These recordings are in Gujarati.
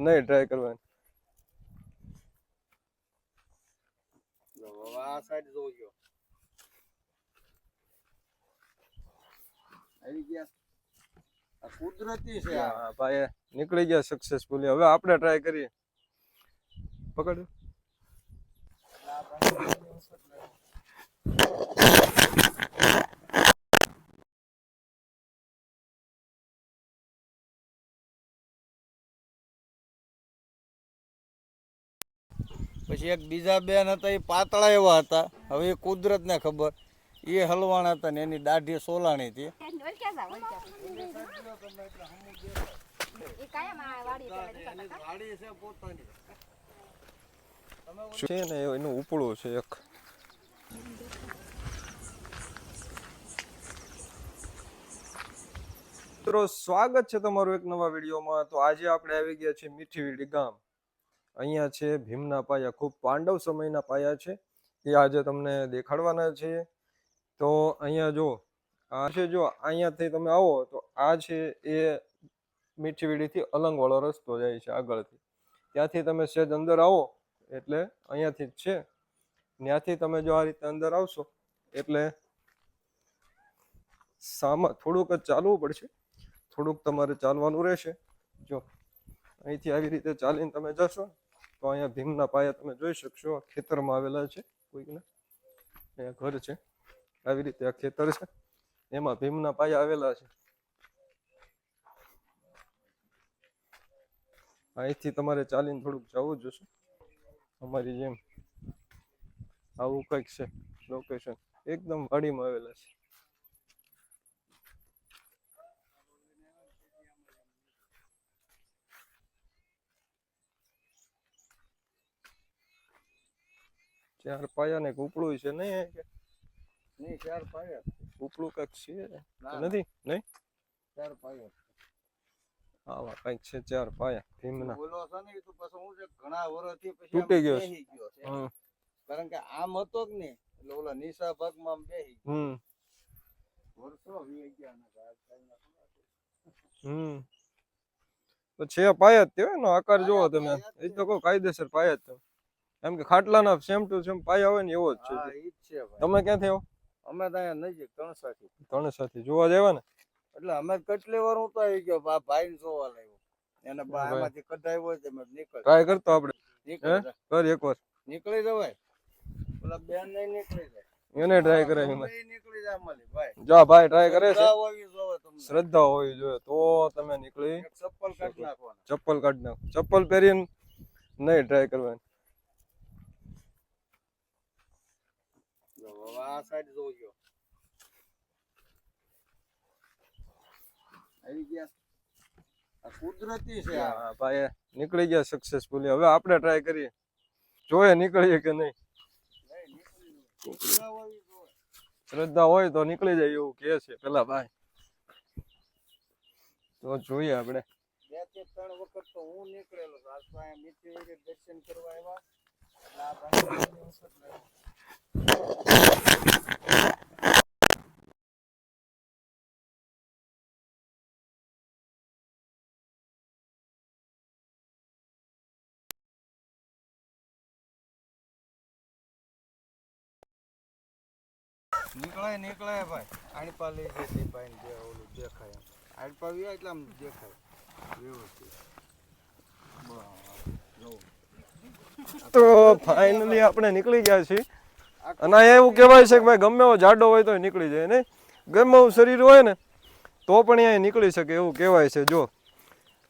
નહીં ટ્રાય કરવાની. આ સાઈડ જોજો આવી ગયા. આ કુદરતી છે હા, ભાઈ નીકળી ગયા સક્સેસફુલી હવે આપણે ટ્રાય કરીએ. પકડ. પછી એક બીજા બેન હતા, એ પાતળા એવા હતા. હવે એ કુદરતને ખબર. એ હલવાણા હતા ને એની દાઢી સોલાણી હતી. છે ને એનું ઉપડું છે એક. મિત્રો, સ્વાગત છે તમારું એક નવા વિડીયોમાં. તો આજે આપણે આવી ગયા છીએ મીઠીવીડી ગામ. અહીંયા છે, ભીમના પાયા, ખૂબ પાંડવ સમયના પાયા છે, એ આજે તમને દેખાડવાના છે તો અહીંયા જો, આ છે જો, અહીંયાથી તમે આવો, તો આ છે એ મીઠીવીડીથી અલંગવાળો રસ્તો જાય છે આગળથી. ત્યાંથી તમે સહેજ અંદર આવો, એટલે અહીંયાથી જ છે. ત્યાંથી તમે જો આ રીતે અંદર આવશો, એટલે સામા, થોડુંક જ ચાલવું પડશે. થોડુંક તમારે ચાલવાનું રહેશે. જો, અહીંથી આવી રીતે ચાલીને તમે જશો. તો અહીંયા ભીમના પાયા તમે જોઈ શકશો, આ ખેતરમાં આવેલા છે કોઈકના. અહીંયા ઘર છે. આવી રીતે આ ખેતર છે. એમાં ભીમના પાયા આવેલા છે. અહીંથી તમારે ચાલીને થોડુંક જવું જોશે અમારી જેમ આવું કંઈક છે લોકેશન એકદમ વાડીમાં આવેલા છે. ચાર પાયા ને ઉપડું છે નહીં કે નહીં ચાર પાયા ઉપડું કંઈક છે? નથી? નહીં? ચાર પાયા આવા કંઈક છે ચાર પાયા ભીમના. બોલો છે ને તો પછી હું છે ઘણા વર્ષથી પછી તૂટી ગયો છે. કારણ કે આમ હતો જ ને એટલે ઓલા નિશા ભાગમાં આમ બેહી હમ. વર્ષો વી ગયા. હમ. તો છે પાયા જ તે આકાર જોવો તમે. એ તો કોઈ કાયદેસર પાયા જ તમે. એમ કે ખાટલાના સેમ ટુ સેમ પાયા હોય ને એવો જ છે. તમે ક્યાંથી આવો? અમે તો અહીંયા નજીક તણસાથી. તણસાથી. સાથે જોવા જેવા ને? એટલે અમે કેટલી વાર હું તો આવી ગયો આ ભાઈ જોવા લાવ્યો એને બા ભાઈ. કઢાવ્યો હોય તો મેં નીકળ. ટ્રાય કરતો આપણે કર એક વાર. એકવાર નીકળી જવાય. ઓલા બેન નહીં નીકળી જાય. એને ટ્રાય કરે ગમે નીકળી જાય અમારી ભાઈ. જા ભાઈ ટ્રાય કરે છે. શ્રદ્ધા હોવી જોઈએ તો તમે નીકળી. ચપ્પલ કાઢ નાખવાના. ચપ્પલ કાઢ નાખો. ચપ્પલ પહેરીને નહીં ટ્રાય કરવાની જો હવે આ સાઈડ જોજો આવી ગયા કુદરતી છે આ ભાઈ નીકળી ગયા સક્સેસફુલી હવે આપણે ટ્રાય કરીએ જોઈએ નીકળીએ કે નહીં. શ્રદ્ધા હોય તો નીકળી જાય એવું કે છે પેલા ભાઈ તો જોઈએ આપણે બેથી ત્રણ વખત તો હું નીકળેલો. આજ તો અહીંયા મીઠી વીરી દર્શન કરવા આવ્યા એટલે નીકળે ભાઈ. પહેલી વખત લાગ્યો. નીકળાય નીકળાય ભાઈ આણપા લઈ જાય તે ભાઈ જે ઓલું દેખાય એમ. આણપા વ્યા એટલે આમ દેખાય. વ્યવસ્થિત. તો ફાઇનલી આપણે નીકળી ગયા છીએ. અને એવું કહેવાય છે કે ભાઈ ગમે એવો જાડો હોય તો નીકળી જાય નહીં? ગમે એવું શરીર હોય ને તો પણ અહીંયા નીકળી શકે એવું કહેવાય છે જો.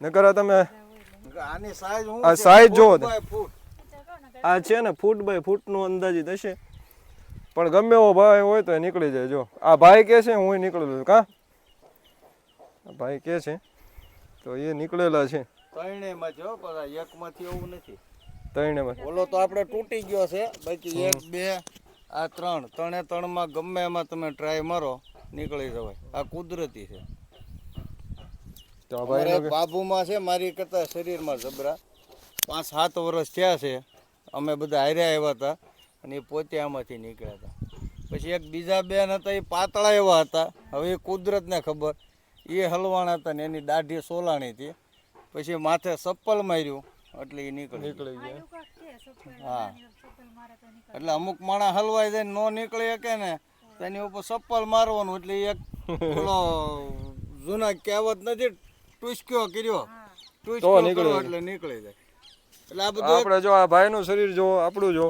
નકર તમે આની સાઈઝ આ છે? જો. આ છે ને ફૂટ બાય ફૂટનું અંદાજિત હશે. પણ ગમે એવો ભાઈ હોય તો એ નીકળી જાય જો. આ ભાઈ કે છે હું નીકળેલો કા? ભાઈ કે છે તો એ નીકળેલા છે. ત્રણેયમાં હો, પણ એક એકમાંથી એવું નથી. ત્રણેયમાં ઓલો તો આપણે તૂટી ગયો છે બાકી એક બે આ ત્રણ. ત્રણે ત્રણમાં ગમે એમાં તમે ટ્રાય મારો નીકળી જવાય. આ કુદરતી છે. તો ભાઈ બાબુમાં છે મારી કરતા શરીરમાં જબરા પાંચ સાત વર્ષ થયા છે અમે બધા હાર્યા આવ્યા હતા. અને એ પોતે આમાંથી નીકળ્યા હતા. પછી એક બીજા બેન હતા એ પાતળા એવા હતા. હવે એ કુદરતને ખબર. એ હલવાણા હતા ને એની દાઢી સોલાણી હતી. પછી માથે સપ્પલ માર્યું એટલે એ નીકળી નીકળી ગયા. હા. એટલે અમુક માણા હલવાઈ જાય નો નીકળી શકે ને તેની એની ઉપર સપ્પલ મારવાનું એટલે એક પેલો જૂના કહેવત નથી ટુસક્યો કર્યો. ટુસક્યો નીકળી એટલે નીકળી જાય. એટલે આ બધું આપણે જો આ ભાઈનું શરીર જો આપણું જો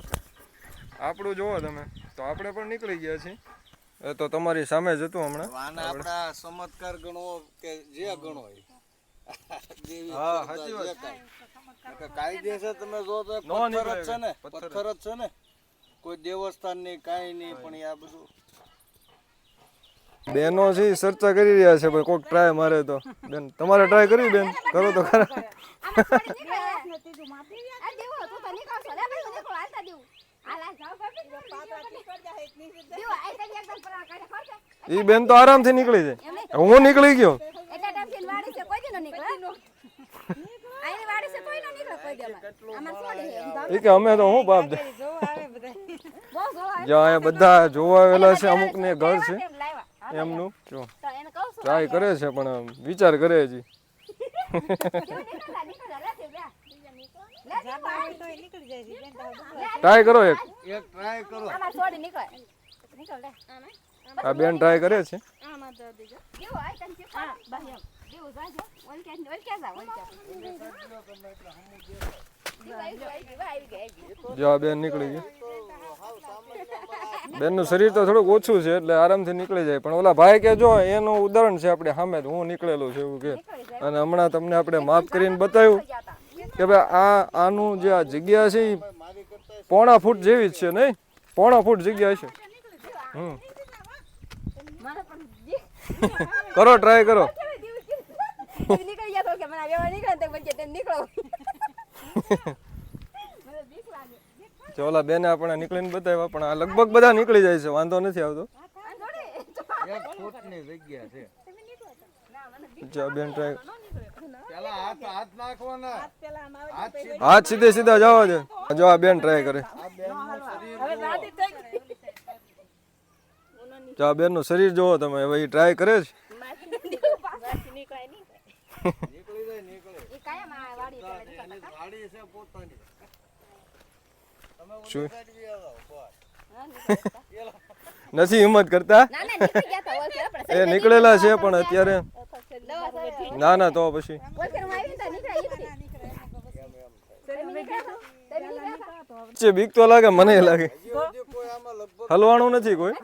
આપણું જોવો તમે. તો આપણે પણ નીકળી ગયા છીએ. એ તો તમારી સામે જ હતું હમણાં. આને આપણા ચમત્કાર ગણો કે જે ગણો એ. હા, સાચી વાત. કાયદેસર તમે જો તો પથ્થર જ છે ને પથ્થર જ. છે ને. કોઈ દેવસ્થાન નહીં કાંઈ નહીં પણ એ આ બધું. બેનો છે ચર્ચા કરી રહ્યા છે ભાઈ કોઈક ટ્રાય મારે તો. બેન તમારે ટ્રાય કરી બેન? કરો તો ખરા. ઈ બેન તો આરામથી નીકળી જાય. હું નીકળી ગયો. એ કે અમે તો હું બાપ દે જો અહીંયા બધા જોવા આવેલા છે અમુક ને ઘર છે. એમનું જો. ટ્રાય કરે છે પણ વિચાર કરે હજી. ટ્રાય કરો એક. એક ટ્રાય કરો. આ બેન ટ્રાય કરે છે. જો બેન નીકળી ગઈ. બેનનું શરીર તો થોડુંક ઓછું છે એટલે આરામથી નીકળી જાય. પણ ઓલા ભાઈ કે જો એનું ઉદાહરણ છે આપણે સામે જ. હું નીકળેલું છે એવું કે. અને હમણાં તમને આપણે માફ કરીને બતાવ્યું. કે ભાઈ આ આનું જે આ જગ્યા છે એ પોણા ફૂટ જેવી જ છે નહીં? પોણા ફૂટ જગ્યા છે હમ. કરો ટ્રાય કરો. ઓલા બેને આપણે નીકળીને બતાવ્યા પણ આ લગભગ બધા નીકળી જાય છે વાંધો નથી આવતો. એક જગ્યા છે. જો બેન ટ્રાય પેલા હાથ હાથ નાખવાના. હાથ સીધા હાથ સીધે સીધા જવા દે. જો આ બેન ટ્રાય કરે. જો આ બેનનું શરીર જોવો તમે હવે ટ્રાય કરે છે. એ. નથી હિંમત કરતા? ના ના એ નીકળેલા છે પણ અત્યારે ના ના તો પછી. છો? બીક તો લાગે મને લાગે. હજી સુધી કોઈ આમાં લગભગ હલવાનું નથી કોઈ?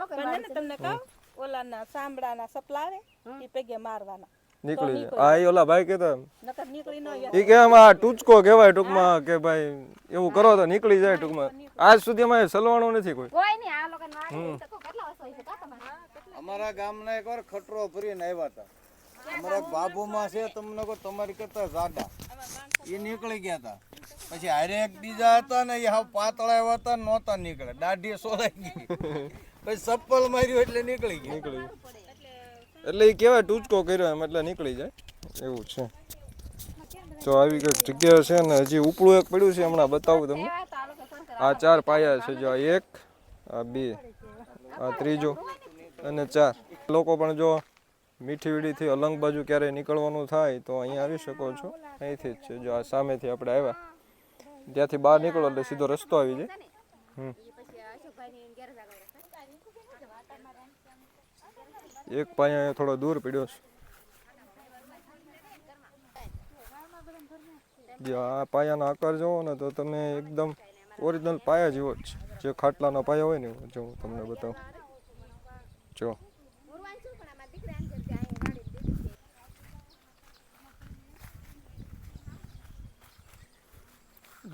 લોકો તમને કહું ઓલાના સાંભળાના સપલાવે એ પગે મારવાના. નીકળી જાય. હા એ ઓલા ભાઈ કહેતા નકર નીકળી ન જાય. એ કે આ ટૂચકો કહેવાય ટૂંકમાં કે ભાઈ એવું કરો તો નીકળી જાય ટૂંકમાં. આજ સુધી અમારે સલવાનું નથી કોઈ. કોઈ નહીં આ લોકોને અમારા ગામના એકવાર ખટરો ભરીને આવ્યા હતા. અમારા એક બાબુમાં છે તમને કહું તમારી કરતા જાડા. એ નીકળી ગયા હતા. પછી હારે એક બીજા હતા ને એ હાવ પાતળા એવા હતા નહોતા નીકળે દાઢી સોલાઈ ગઈ પછી ચપ્પલ માર્યું એટલે નીકળી ગયું. નીકળી એટલે એ કહેવાય ટૂચકો કર્યો એમ એટલે નીકળી જાય. એવું છે. તો આવી કંઈક જગ્યા છે ને હજી ઉપડું એક પડ્યું છે હમણાં બતાવું તમને. આ ચાર પાયા છે જો આ એક આ બે આ ત્રીજો. અને ચાર. લોકો પણ જો મીઠી વીડીથી અલંગ બાજુ ક્યારેય નીકળવાનું થાય તો અહીંયા આવી શકો છો. અહીંથી જ છે. જો આ સામેથી આપણે આવ્યા. ત્યાંથી બહાર નીકળો એટલે સીધો રસ્તો આવી જાય. હમ. એક પાયા અહીંયા થોડો દૂર પડ્યો છે. જો આ પાયાનો આકાર જોવો ને તો તમે એકદમ ઓરિજિનલ પાયા જેવો જ છે. જે ખાટલાનો પાયા હોય ને. જો હું તમને બતાવું. જો.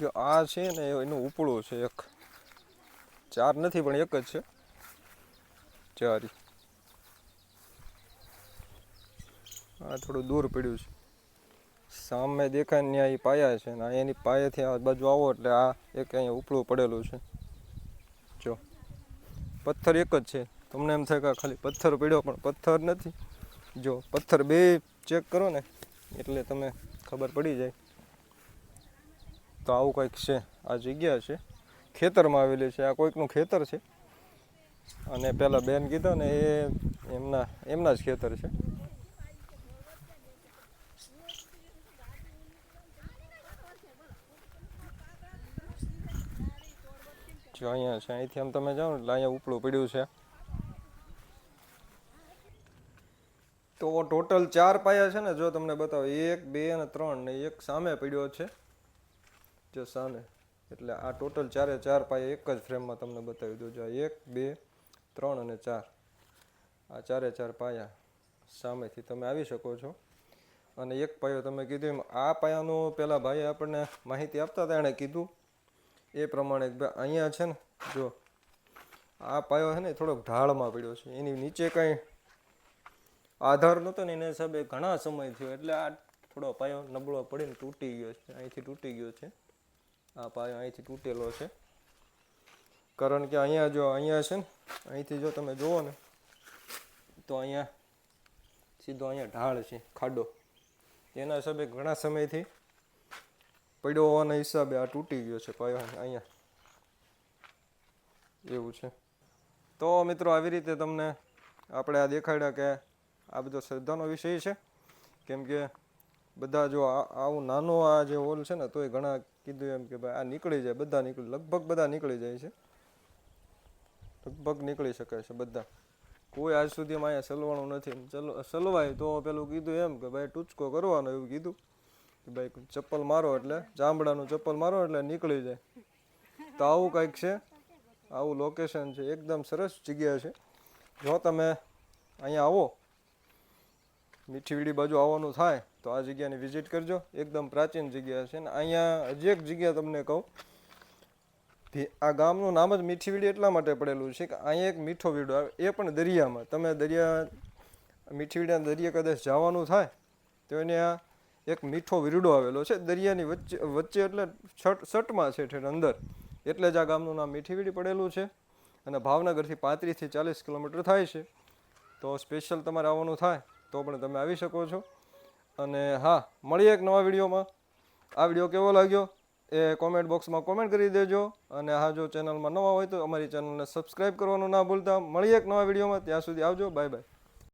જો આ છે ને એનું ઉપડું છે એક. ચાર નથી, પણ એક જ છે. ચારી. આ થોડું દૂર પડ્યું છે. સામે દેખાય ને ત્યાં પાયા છે ને એની પાયેથી આ બાજુ આવો એટલે આ એક અહીંયા ઉપડું પડેલું છે. જો. પથ્થર એક જ છે. તમને એમ થાય કે ખાલી પથ્થર પડ્યો, પણ પથ્થર નથી. જો પથ્થર બે ચેક કરો ને, એટલે તમે ખબર પડી જાય. તો આવું કંઈક છે. આ જગ્યા છે. ખેતરમાં આવેલી છે. આ કોઈકનું ખેતર છે. અને પહેલાં બેન કીધો ને, એ એમના એમના જ ખેતર છે. અહીંયા છે, અહીંથી આમ તમે જાઓ એટલે અહીંયા ઉપડું પડ્યું છે. તો ટોટલ ચાર પાયા છે ને, જો તમને બતાવો, એક, બે અને ત્રણ ને એક સામે પડ્યો છે. જો સામે. એટલે આ ટોટલ ચારે ચાર પાયા એક જ ફ્રેમમાં તમને બતાવી દઉં. જો એક, બે, ત્રણ અને ચાર. આ ચારે ચાર પાયા સામેથી તમે આવી શકો છો. અને એક પાયો તમે કીધું એમ, આ પાયાનું પેલા ભાઈએ આપણને માહિતી આપતા હતા, એણે કીધું. એ પ્રમાણે ભાઈ અહીંયા છે ને, જો આ પાયો છે ને થોડોક ઢાળમાં પડ્યો છે. એની નીચે કંઈ આધાર નહોતો ને એના હિસાબે ઘણા સમય થયો એટલે આ થોડો પાયો નબળો પડીને તૂટી ગયો છે. અહીંથી તૂટી ગયો છે. આ પાયો અહીંથી તૂટેલો છે. કારણ કે અહીંયા જો અહીંયા છે ને, અહીંથી જો તમે જુઓ ને, તો અહીંયા સીધો અહીંયા ઢાળ છે, ખાડો. એના હિસાબે ઘણા સમયથી પડ્યો હોવાના હિસાબે આ તૂટી ગયો છે પાયો અહીંયા. એવું છે. તો મિત્રો, આવી રીતે તમને આપણે આ દેખાડ્યા કે આ બધો શ્રદ્ધાનો વિષય છે. કેમ કે બધા જો આવું નાનું આ જે હોલ છે ને, તોય ઘણા કીધું એમ કે ભાઈ આ નીકળી જાય, બધા નીકળી લગભગ બધા નીકળી જાય છે. લગભગ નીકળી શકે છે બધા. કોઈ આજ સુધીમાં અહીંયા સલવાનું નથી. ચલો સલવાય તો પેલું કીધું એમ કે ભાઈ ટૂચકો કરવાનો એવું કીધું. કે ભાઈ ચપ્પલ મારો એટલે, ચામડાનું ચપ્પલ મારો એટલે નીકળી જાય. તો આવું કંઈક છે. આવું લોકેશન છે. એકદમ સરસ જગ્યા છે. જો તમે અહીંયા આવો મીઠી વીડી બાજુ આવવાનું થાય, તો આ જગ્યાની વિઝિટ કરજો. એકદમ પ્રાચીન જગ્યા છે ને અહીંયા હજી એક જગ્યા તમને કહું. આ ગામનું નામ જ મીઠીવીડી એટલા માટે પડેલું છે કે અહીંયા એક મીઠો વીડો આવે, એ પણ દરિયામાં. તમે દરિયા મીઠી વીડિયા દરિયા કદાચ જવાનું થાય, તો એને આ એક મીઠો વીરડો આવેલો છે. દરિયાની વચ્ચે વચ્ચે એટલે છટ સટમાં છે ઠેઠ અંદર. એટલે જ આ ગામનું નામ મીઠીવીડી પડેલું છે અને ભાવનગરથી પાંત્રીસથી ચાલીસ કિલોમીટર થાય છે. તો સ્પેશિયલ તમારે આવવાનું થાય. તો પણ તમે આવી શકો છો. અને હા, મળીએ એક નવા વિડીયોમાં. આ વીડિયો કેવો લાગ્યો એ કોમેન્ટ બોક્સમાં કોમેન્ટ કરી દેજો. અને હા, જો ચેનલમાં નવા હોય તો અમારી ચેનલને સબસ્ક્રાઈબ કરવાનું ના ભૂલતા. મળીએ એક નવા વિડીયોમાં. ત્યાં સુધી આવજો. Bye bye